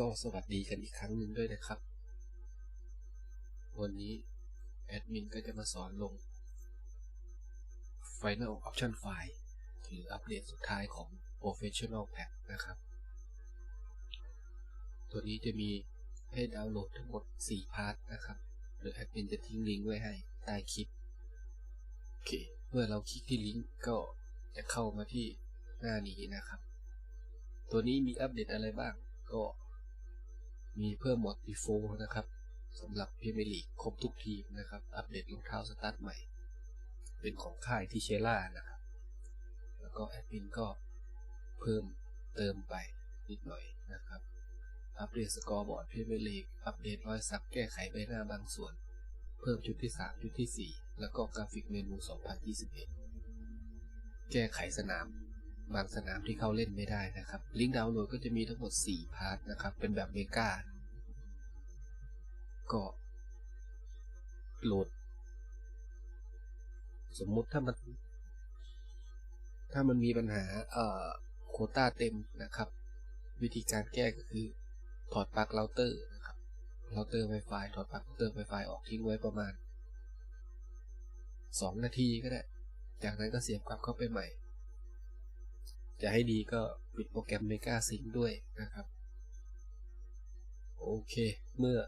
ก็สวัสดีกันอีกครั้งหนึ่งด้วยนะครับ วันนี้แอดมินก็จะมาสอนลง Final Option File หรืออัปเดตสุดท้ายของ Professional Pack นะครับ ตัวนี้จะมีให้ดาวน์โหลดทั้งหมด 4 พาร์ทนะครับ หรือแอดมินจะทิ้งลิงก์ไว้ให้ใต้คลิป โอเค เมื่อเราคลิกที่ลิงก์ก็จะเข้ามาที่หน้านี้นะครับ ตัวนี้มีอัปเดตอะไรบ้างก็ มีเพิ่มหมด default นะครับสำหรับพรีเมียร์ลีกครบทุกทีมนะครับ อัปเดตรองเท้าสตาร์ทใหม่ เป็นของค่ายที่เชล่านะครับ แล้วก็แอดมินก็เพิ่มเติมไปนิดหน่อยนะครับ อัปเดตสกอร์บอร์ดพรีเมียร์ลีกอัปเดตรอยสักแก้ไขใบหน้าบางส่วน เพิ่มจุดที่3จุดที่ 4 แล้วก็กราฟิกเมนู 2021 แก้ไขสนาม บางสนามที่เขาเล่นไม่ได้นะครับ ลิงก์ดาวน์โหลดก็จะมีทั้งหมด 4 พาร์ทนะครับ เป็นแบบเมกาก็โหลด สมมุติถ้ามัน ถ้ามันมีปัญหาเอ่อโคต้าเต็มนะครับ วิธีการแก้ก็คือ ถอดปลั๊กเราเตอร์นะครับเราเตอร์ Wi-Fi ถอดปลั๊กเราเตอร์ Wi-Fi ออกทิ้งไว้ประมาณ 2 นาทีก็ได้ จากนั้นก็เสียบกลับเข้าไปใหม่ จะให้ดีก็ปิดโปรแกรม Mega Sync ด้วยนะครับ โอเค เมื่อ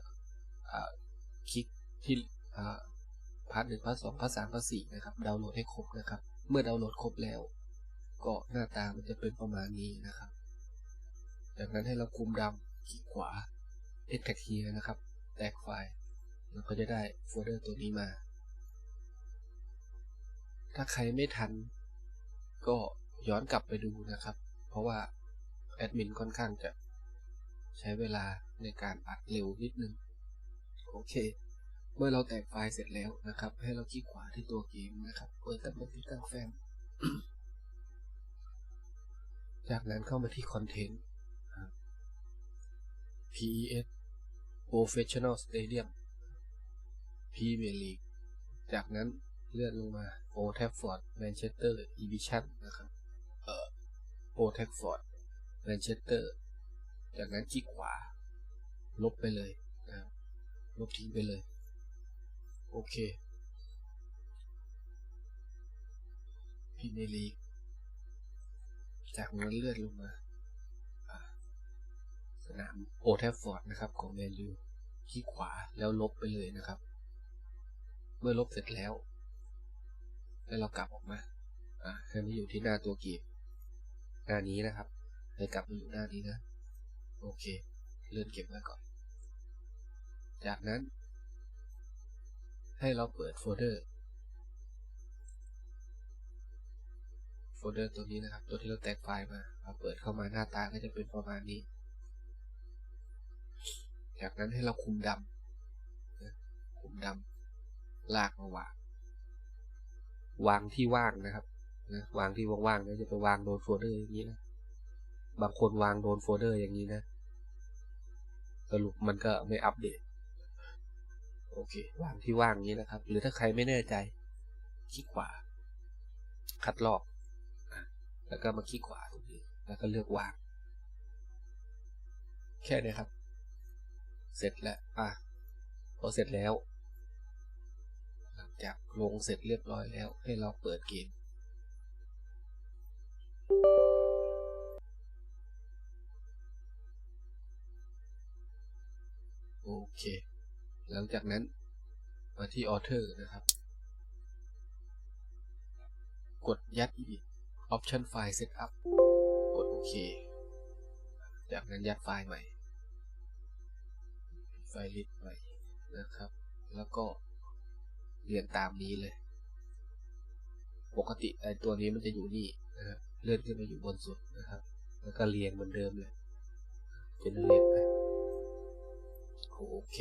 อคลิกที่พาร์ทหนึ่งพาร์ทสองพาร์ทสามพาร์ทสี่นะครับ ดาวน์โหลดให้ครบนะครับ เมื่อดาวน์โหลดครบแล้ว ก็หน้าตามันจะเป็นประมาณนี้นะครับ จากนั้นให้เราคุมดำคลิกขวา extract here นะครับ แตกไฟล์เราก็จะได้โฟลเดอร์ตัวนี้มา ถ้าใครไม่ทันก็ ย้อนกลับไปดูนะครับ เพราะว่าแอดมินค่อนข้างจะใช้เวลาในการอัดเร็วนิดนึง โอเค เมื่อเราแตกไฟล์เสร็จแล้วนะครับ ให้เราคลิกขวาที่ตัวเกมนะครับ เปิดตำแหน่งที่ตั้งแฟ้มจากนั้นเข้ามาที่คอนเทนต์ PES Professional Stadium Premier League จากนั้นเลื่อนลงมา Old Trafford Manchester Edition นะครับ Old Trafford Manchester จากนั้นคลิกขวา ลบไปเลยนะครับลบทิ้งไปเลย โอเค Premier League จากนั้นเลื่อนลงมา สนามโอ t ทฟฟอร์ดนะครับ ของแมนยูคลิกขวาแล้วลบไปเลยนะครับ เมื่อลบเสร็จแล้ว แล้วเรากลับออกมา อ่าให้มาอยู่ที่หน้าตัวเกม หน้านี้นะครับ ให้กลับมาอยู่หน้านี้นะ โอเค เลื่อนเก็บไว้ก่อน จากนั้น ให้เราเปิดโฟลเดอร์ โฟลเดอร์ตัวนี้นะครับ ตัวที่เราแตกไฟล์มาเราเปิดเข้ามาหน้าตาก็จะเป็นประมาณนี้ จากนั้นให้เราคุมดำคุมดำลากมาวางวางที่ว่างนะครับ นะวางที่ว่างๆนะจะไปวางโดนโฟลเดอร์อย่างนี้นะบางคนวางโดนโฟลเดอร์อย่างนี้นะ สรุปมันก็ไม่อัปเดต โอเค วางที่ว่างนี้นะครับ หรือถ้าใครไม่แน่ใจ คลิกขวา คัดลอก แล้วก็มาคลิกขวาตรงนี้ แล้วก็เลือกวาง แค่นี้ครับ เสร็จแล้ว อะพอเสร็จแล้ว หลังจากลงเสร็จเรียบร้อยแล้ว ให้เราเปิดเกม เค หลังจากนั้นมาที่ Author นะครับ กดยัด Edit Option File Setup กดโอเค จากนั้นยัดไฟล์ใหม่ ไฟล์ลิสต์ใหม่นะครับ แล้วก็เรียงตามนี้เลย ปกติไอตัวนี้มันจะอยู่นี่นะครับเลื่อนขึ้นมาอยู่บนสุดนะครับ แล้วก็เรียงเหมือนเดิมเลย เจเนเรตไป โอเค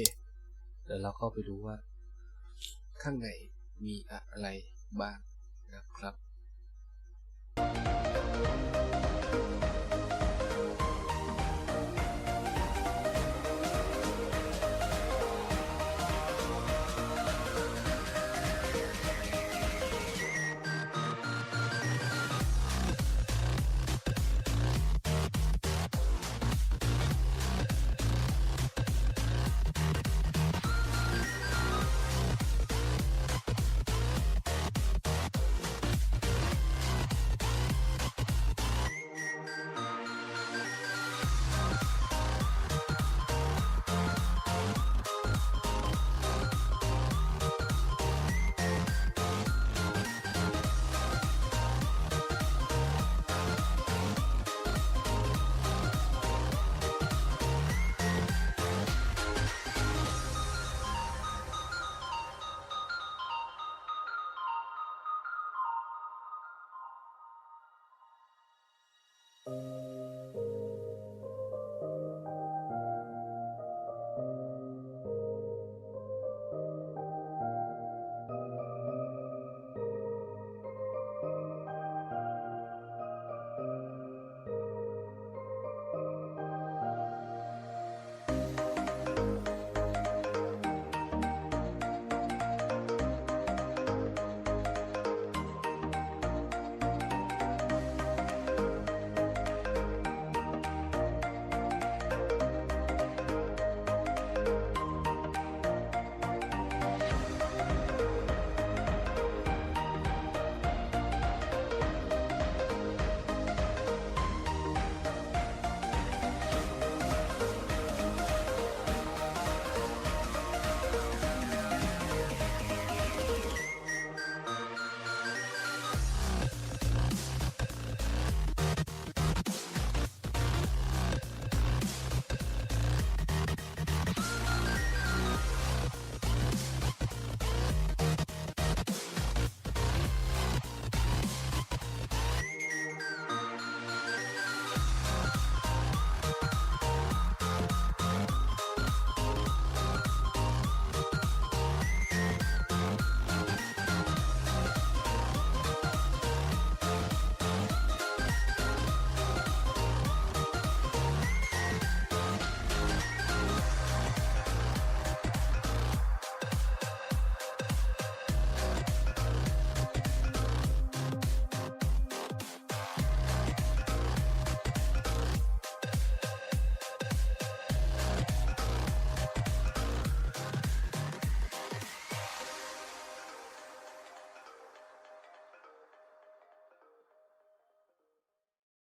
เดี๋ยวเราก็ไปดูว่า ข้างในมีอะไรบ้างนะครับ